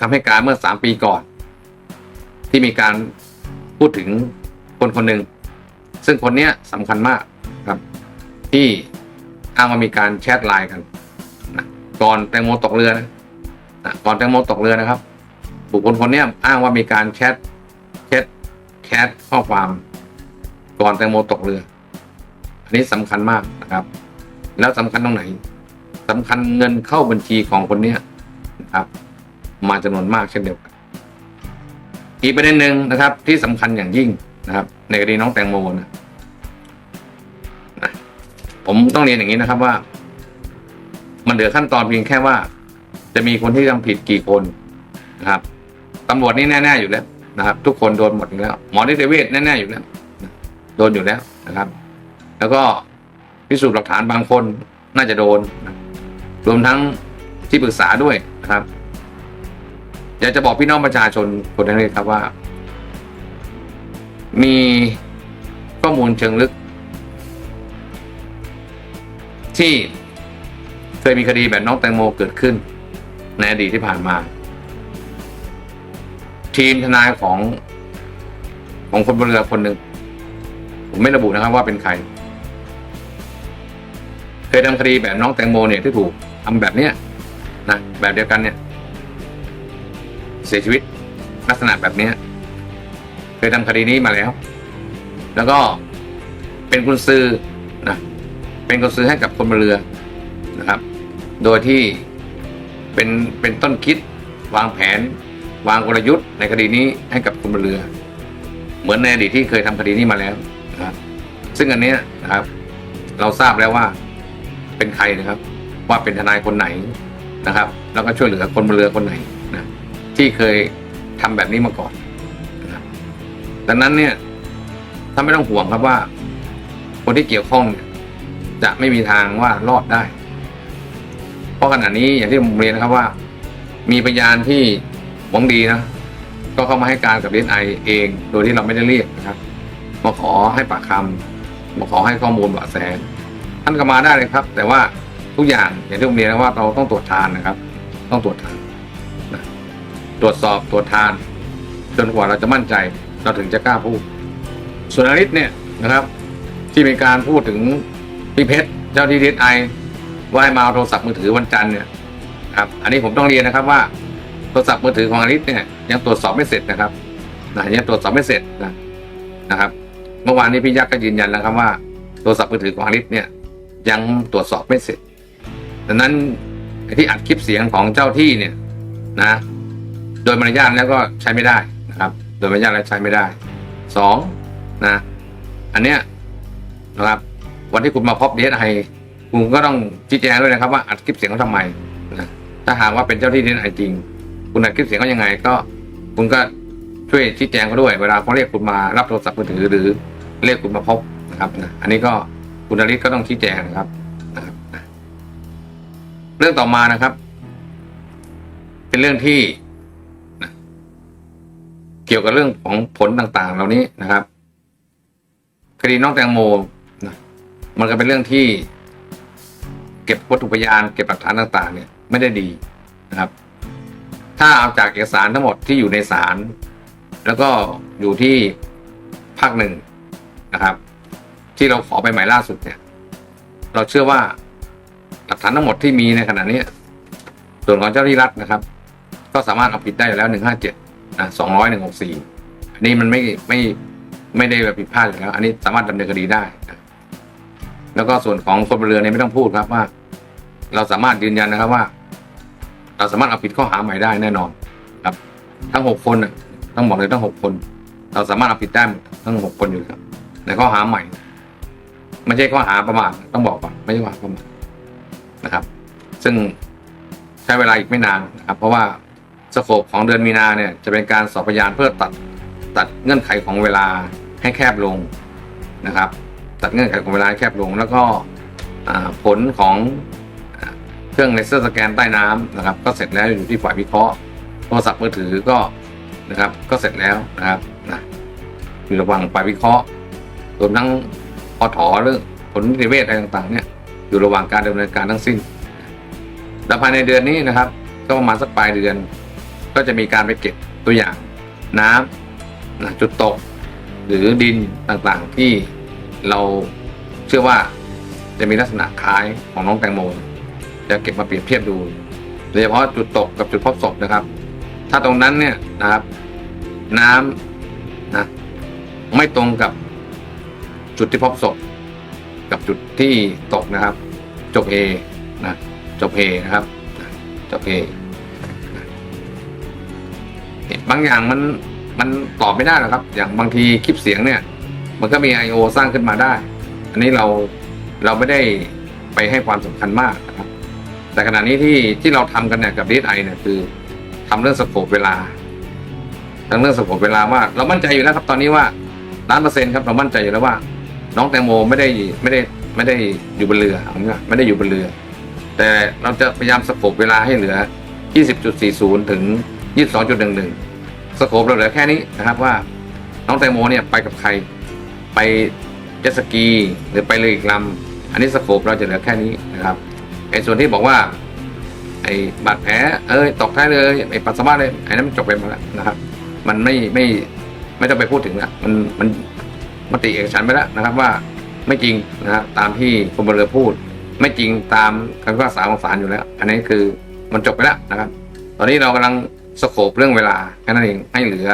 คำให้การเมื่อสามปีก่อน ที่มีการพูดถึงคนคนหนึ่งซึ่งคนเนี้ยสำคัญมากครับ ที่อ้างว่ามีการแชทไลน์กันนะก่อนแตงโมตกเรือนะนะก่อนแตงโมตกเรือนะครับ บุคคลคนเนี้ยอ้างว่ามีการแชทแชทแชทข้อความก่อนแตงโมตกเรือ อันนี้สำคัญมากนะครับ แล้วสำคัญตรงไหนสำคัญเงินเข้าบัญชีของคนเนี้ยนะครับ มาจำนวนมากเช่นเดียวกัน อีกประเด็นหนึ่งนะครับ ที่สำคัญอย่างยิ่งนะครับ ในคดีน้องแตงโมนะผมต้องเรียนอย่างนี้นะครับว่า มันเหลือขั้นตอนเพียงแค่ว่า จะมีคนที่ทำผิดกี่คนนะครับตำรวจนี่แน่ๆอยู่แล้วนะครับ ทุกคนโดนหมดอยู่แล้วหมอนิติเวชแน่ๆอยู่แล้วโดนอยู่แล้วนะครับ แล้วก็พิสูจน์หลักฐานบางคนน่าจะโดนนะรวมทั้งที่ปรึกษาด้วยนะครับ อยากจะบอกพี่น้องประชาชนคนนั้นเลยครับว่า มีข้อมูลเชิงลึก ที่เคยมีคดีแบบน้องแตงโมเกิดขึ้น ในอดีตที่ผ่านมา ทีมทนายของของคนบนเรือคนหนึ่งผมไม่ระบุนะครับว่าเป็นใคร เคยทำคดีแบบน้องแตงโมเนี่ยที่ถูกทำแบบเนี้ยนะแบบเดียวกันเนี่ย เสียชีวิตลักษณะแบบนี้เคยทำคดีนี้มาแล้ว แล้วก็เป็นกุญซือนะเป็นกุญซือให้กับคนบนเรือนะครับ โดยที่เป็นเป็นต้นคิดวางแผน วางกลยุทธ์ในคดีนี้ให้กับคนบนเรือ เหมือนในอดีตที่เคยทำคดีนี้มาแล้วนะครับ ซึ่งอันนี้นะครับ เราทราบแล้วว่าเป็นใครนะครับ ว่าเป็นทนายคนไหนนะครับ แล้วก็ช่วยเหลือคนบนเรือคนไหน ที่เคยทำแบบนี้มาก่อนดังนั้นเนี่ยถ้านไม่ต้องห่วงครับว่า คนที่เกี่ยวข้องเนี่ยจะไม่มีทางว่ารอดได้ เพราะขณะนี้อย่างที่ผมเรียนนะครับว่า มีพยานที่หวังดีนะก็เข้ามาให้การกับดีไอเอง โดยที่เราไม่ได้เรียกนะครับมาขอให้ปากคำมาขอให้ข้อมูลเบาะแสท่านก็มาได้เลยครับ แต่ว่าทุกอย่างอย่างที่ผมเรียนนะว่าเราต้องตรวจทานนะครับ ต้องตรวจทาน ตรวจสอบตรวจทาน จนกว่าเราจะมั่นใจเราถึงจะกล้าพูด ส่วนอริสเนี่ยนะครับ ที่มีการพูดถึงพี่เพชรเจ้าที่ดีไอว่าให้มาเอาโทรศัพท์มือถือวันจันทร์เนี่ยครับอันนี้ผมต้องเรียนนะครับว่าโทรศัพท์มือถือของอริสเนี่ยยังตรวจสอบไม่เสร็จนะครับนะยังตรวจสอบไม่เสร็จนะนะครับ เมื่อวานนี้พี่ยักษ์ก็ยืนยันแล้วครับว่าโทรศัพท์มือถือของอริสเนี่ยยังตรวจสอบไม่เสร็จดังนั้นที่อัดคลิปเสียงของเจ้าที่เนี่ยนะ โดยมารยาทแล้วก็ใช้ไม่ได้นะครับ โดยมารยาทแล้วใช้ไม่ได้สองนะ อันเนี้ยนะครับ วันที่คุณมาพบเดสไอคุณก็ต้องชี้แจงด้วยนะครับว่าอัดคลิปเสียงเขาทำไมนะถ้าหากว่าเป็นเจ้าที่เดสไอจริง คุณอัดคลิปเสียงเขายังไง ก็ คุณก็ช่วยชี้แจงเขาด้วย เวลาเขาเรียกคุณมารับโทรศัพท์มือถือหรือเรียกคุณมาพบนะครับนะอันนี้ก็คุณนริศก็ต้องชี้แจงนะครับนะครับนะเรื่องต่อมานะครับ เป็นเรื่องที่ เกี่ยวกับเรื่องของผลต่างๆ เหล่านี้นะครับ คดีน้องแตงโมนะมันก็เป็นเรื่องที่ เก็บวัตถุพยานเก็บหลักฐานต่าง ๆ เนี่ย ไม่ได้ดีนะครับ ถ้าเอาจากเอกสารทั้งหมดที่อยู่ในศาลแล้วก็อยู่ที่ภาคหนึ่งนะครับ ที่เราขอไปหมายล่าสุดเนี่ย เราเชื่อว่าหลักฐานทั้งหมดที่มีในขณะนี้ส่วนของเจ้าหน้าที่รัฐนะครับ ก็สามารถเอาผิดได้อยู่แล้วหนึ่งห้าเจ็ด อะสองร้อยหนึ่งหกสี่อันนี้มันไม่ไม่ไม่ได้แบบผิดพลาดอยู่แล้ว อันนี้สามารถดำเนินคดีได้นะแล้วก็ส่วนของคนบนเรือเนี่ยไม่ต้องพูดครับว่า เราสามารถยืนยันนะครับว่า เราสามารถเอาผิดข้อหาใหม่ได้แน่นอนครับ ทั้งหกคนน่ะต้องบอกเลยทั้งหกคน เราสามารถเอาผิดได้หมดทั้งหกคนอยู่ครับในข้อหาใหม่ไม่ใช่ข้อหาประมาทต้องบอกก่อนไม่ใช่ข้อหาประมาทนะครับ ซึ่งใช้เวลาอีกไม่นานนะครับ เพราะว่า สโคปของเดือนมีนาเนี่ยจะเป็นการสอบพยานเพื่อตัดตัดเงื่อนไขของเวลาให้แคบลงนะครับ ตัดเงื่อนไขของเวลาแคบลง แล้วก็ผลของเครื่องเลเซอร์สแกนใต้น้ำนะครับ ก็เสร็จแล้วอยู่ที่ฝ่ายวิเคราะห์โทรศัพท์มือถือก็นะครับ ก็เสร็จแล้วนะครับนะอยู่ระหว่างฝ่ายวิเคราะห์รวมทั้งพอถอเรื่องผลนิติเวชอะไรต่างๆ เนี่ยอยู่ระหว่างการดำเนินการทั้งสิ้น และภายในเดือนนี้นะครับ ก็ประมาณสักปลายเดือน ก็จะมีการไปเก็บตัวอย่างน้ำนะจุดตก หรือดินต่างๆที่เราเชื่อว่าจะมีลักษณะคล้ายของน้องแตงโมจะเก็บมาเปรียบเทียบดูโดยเฉพาะจุดตกกับจุดพบศพนะครับ ถ้าตรงนั้นเนี่ยนะครับ น้ำนะไม่ตรงกับจุดที่พบศพ กับจุดที่ตกนะครับ จบเอนะจบเอนะครับ จบเอ บางอย่างมันมันตอบไม่ได้หรอกครับ อย่างบางทีคลิปเสียงเนี่ย มันก็มี I.O. สร้างขึ้นมาได้ อันนี้เราเราไม่ได้ไปให้ความสำคัญมากนะครับ แต่ขณะนี้ที่ที่เราทำกันเนี่ยกับ DSI เนี่ยคือทำเรื่องสโคปเวลาทำเรื่องสโคปเวลาว่า เรามั่นใจอยู่แล้วครับ ตอนนี้ว่าล้านเปอร์เซ็นต์ครับเรามั่นใจอยู่แล้วว่า น้องแตงโมไม่ได้ไม่ได้ไม่ได้อยู่บนเรือเอางี้ไม่ได้อยู่บนเรือ แต่เราจะพยายามสโคปเวลาให้เหลือ 20.40 ถึง 22.11สโคปเราเหลือแค่นี้นะครับว่าน้องแตงโมเนี่ยไปกับใครไปเจ็ตสกีหรือไปเรืออีกลำอันนี้สโคปเราจะเหลือแค่นี้นะครับไอ้ส่วนที่บอกว่าไอ้บาดแผลเอ้ยตกท้ายเลยไอ้ปัสสาวะเลยไอ้นั้นมันจบไปหมดแล้วนะครับ มันไม่ไม่ไม่ต้องไปพูดถึงละมันมันมติเอกฉันไปแล้วนะครับว่าไม่จริงนะครับตามที่คนบนเรือพูด ไม่จริงตามคำพิพากษาของศาลอยู่แล้ว อันนี้คือมันจบไปแล้วนะครับ ตอนนี้เรากำลัง สโคปเรื่องเวลาแค่นั้นเองให้เหลือ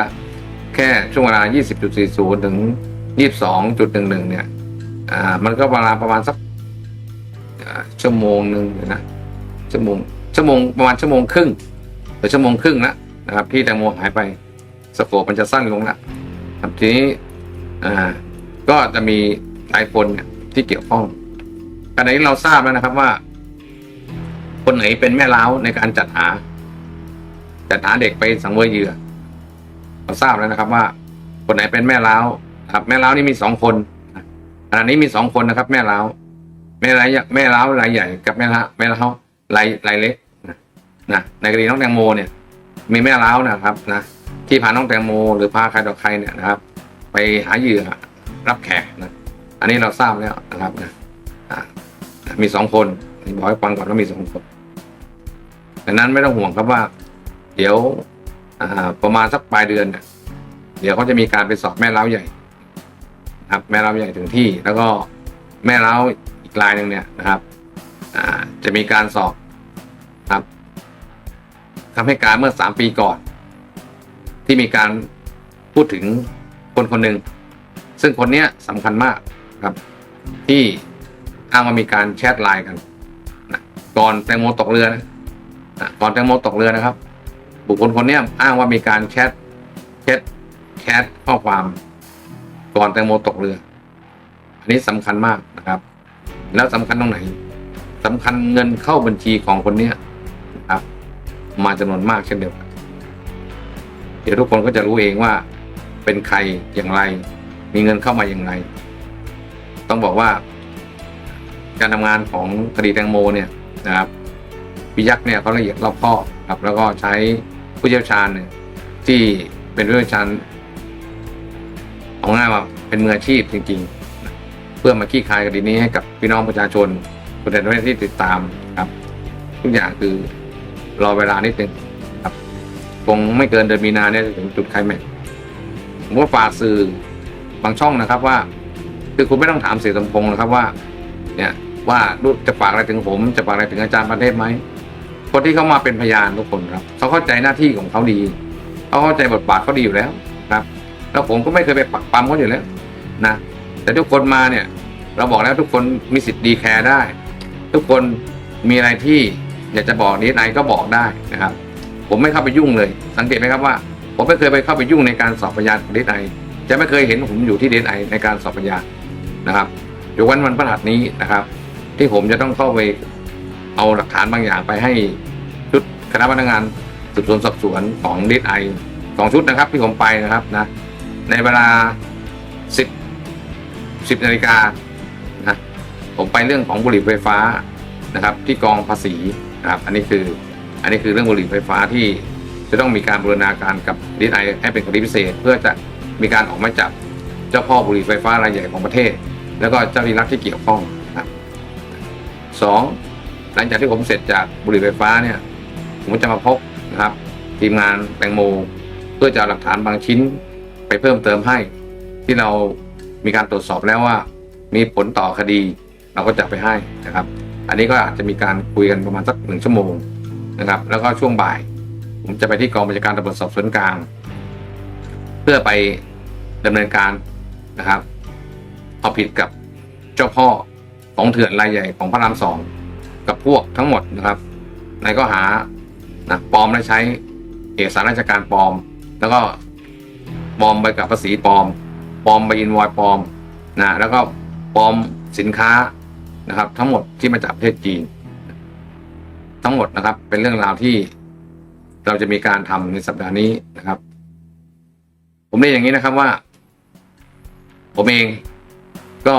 แค่ช่วงเวลา 20.40 ถึง 22.11 เนี่ยอ่ามันก็เวลาประมาณสักชั่วโมงหนึ่งนะชั่วโมงชั่วโมงประมาณชั่วโมงครึ่งหรือชั่วโมงครึ่งละนะครับที่แตงโมหายไปสโคปมันจะสั้นลงละครับทีนี้อ่าก็จะมีหลายคนเนี่ยที่เกี่ยวข้องขณะนี้เราทราบแล้วนะครับว่า คนไหนเป็นแม่เล้าในการจัดหา จัดหาเด็กไปสังเวยเหยื่อเราทราบแล้วนะครับ ว่าคนไหนเป็นแม่เล้าครับแม่เล้านี่มีสองคนขณะนี้มีสองคนนะครับ แม่เล้าแม่เล้าแม่เล้ารายใหญ่กับแม่เล้าแม่เล้ารายรายเล็กนะในกรณีน้องแตงโมเนี่ย มีแม่เล้านะครับนะที่พาน้องแตงโม หรือพาใครต่อใครเนี่ยนะครับ ไปหาเหยื่อรับแขกนะอันนี้เราทราบแล้วนะครับนะมีสองคนบอกให้ฟังก่อนว่ามีสองคนดังนั้นไม่ต้องห่วงครับว่า เดี๋ยวประมาณสักปลายเดือนเนี่ยเดี๋ยวเขาจะมีการไปสอบแม่เล้าใหญ่ครับแม่เล้าใหญ่ถึงที่ แล้วก็แม่เล้าอีกรายหนึ่งเนี่ยนะครับจะมีการสอบครับทำให้การเมื่อสามปีก่อน ที่มีการพูดถึงคนคนหนึ่งซึ่งคนเนี้ยสำคัญมากครับ ที่อ้างว่ามีการแชทไลน์กันนะก่อนแตงโมตกเรือนะก่อนแตงโมตกเรือนะครับ บุคคลคนนี้อ้างว่ามีการแชทแชทแชทข้อความก่อนแตงโมตกเรือ อันนี้สำคัญมากนะครับ แล้วสำคัญตรงไหนสำคัญเงินเข้าบัญชีของคนเนี้ยนะครับ มาจำนวนมากเช่นเดียวกันเดี๋ยวทุกคนก็จะรู้เองว่า เป็นใครอย่างไร มีเงินเข้ามาอย่างไร ต้องบอกว่า การทำงานของคดีแตงโมเนี่ยนะครับพิยักษ์เนี่ยเขาละเอียดรอบคอบครับ แล้วก็ใช้ ผู้เชี่ยวชาญเนี่ยที่เป็นผู้เชี่ยวชาญเอาง่ายว่าเป็นมืออาชีพจริง ๆ เพื่อมาขี้คายคดีนี้ให้กับพี่น้องประชาชนคนไทยที่ติดตามครับ ทุกอย่างคือรอเวลานิดนึงครับคงไม่เกินเดือนมีนาเนี่ยถึงจุดไคลแม็กผมว่าฝากสื่อบางช่องนะครับว่า คือคุณไม่ต้องถามเสียสมพงษ์นะครับว่า เนี่ยว่าจะฝากอะไรถึงผม จะฝากอะไรถึงอาจารย์ประเทศไหม คนที่เขามาเป็นพยานทุกคนครับเขาเข้าใจหน้าที่ของเขาดีเขาเข้าใจบทบาทเขาดีอยู่แล้วครับ แล้วผมก็ไม่เคยไปปักปั๊มเขาอยู่แล้วนะแต่ทุกคนมาเนี่ย เราบอกแล้วทุกคนมีสิทธิ์ดีแคร์ได้ ทุกคนมีอะไรที่อยากจะบอกดีไอก็บอกได้นะครับ ผมไม่เข้าไปยุ่งเลย สังเกตไหมครับว่า ผมไม่เคยไปเข้าไปยุ่งในการสอบพยานของดีไอจะไม่เคยเห็นผมอยู่ที่ดีไอในการสอบพยานนะครับยกว้นวันพฤหัสนี้นะครับ ที่ผมจะต้องเข้าไป เอาหลักฐานบางอย่างไปให้ชุดคณะพนักงานสืบสวนสอบสวนของดีไอสองชุดนะครับที่ผมไปนะครับนะในเวลาสิบสิบนาฬิกานะผมไปเรื่องของบุหรี่ไฟฟ้านะครับ ที่กองภาษีนะครับ อันนี้คืออันนี้คือเรื่องบุหรี่ไฟฟ้าที่จะต้องมีการบูรณาการกับดีไอให้เป็นคดีพิเศษ เพื่อจะมีการออกหมายจับเจ้าพ่อบุหรี่ไฟฟ้ารายใหญ่ของประเทศ แล้วก็เจ้าหน้าที่รัฐที่เกี่ยวข้องนะครับสอง หลังจากที่ผมเสร็จจากบุหรี่ไฟฟ้าเนี่ย ผมจะมาพบนะครับ ทีมงานแตงโม เพื่อจะเอาหลักฐานบางชิ้นไปเพิ่มเติมให้ ที่เรามีการตรวจสอบแล้วว่า มีผลต่อคดีเราก็จะไปให้นะครับ อันนี้ก็อาจจะมีการคุยกันประมาณสักหนึ่งชั่วโมงนะครับ แล้วก็ช่วงบ่าย ผมจะไปที่กองบัญชาการตำรวจสอบสวนกลาง เพื่อไปดำเนินการนะครับเอาผิดกับเจ้าพ่อของเถื่อนรายใหญ่ของพระรามสอง กับพวกทั้งหมดนะครับในข้อหานะปลอมและใช้เอกสารราชการปลอม แล้วก็ปลอมใบกับภาษีปลอมปลอมใบอินวอยปลอมนะแล้วก็ปลอมสินค้านะครับ ทั้งหมดที่มาจากประเทศจีน ทั้งหมดนะครับ เป็นเรื่องราวที่เราจะมีการทำในสัปดาห์นี้นะครับ ผมเรียนอย่างนี้นะครับว่า ผมเองก็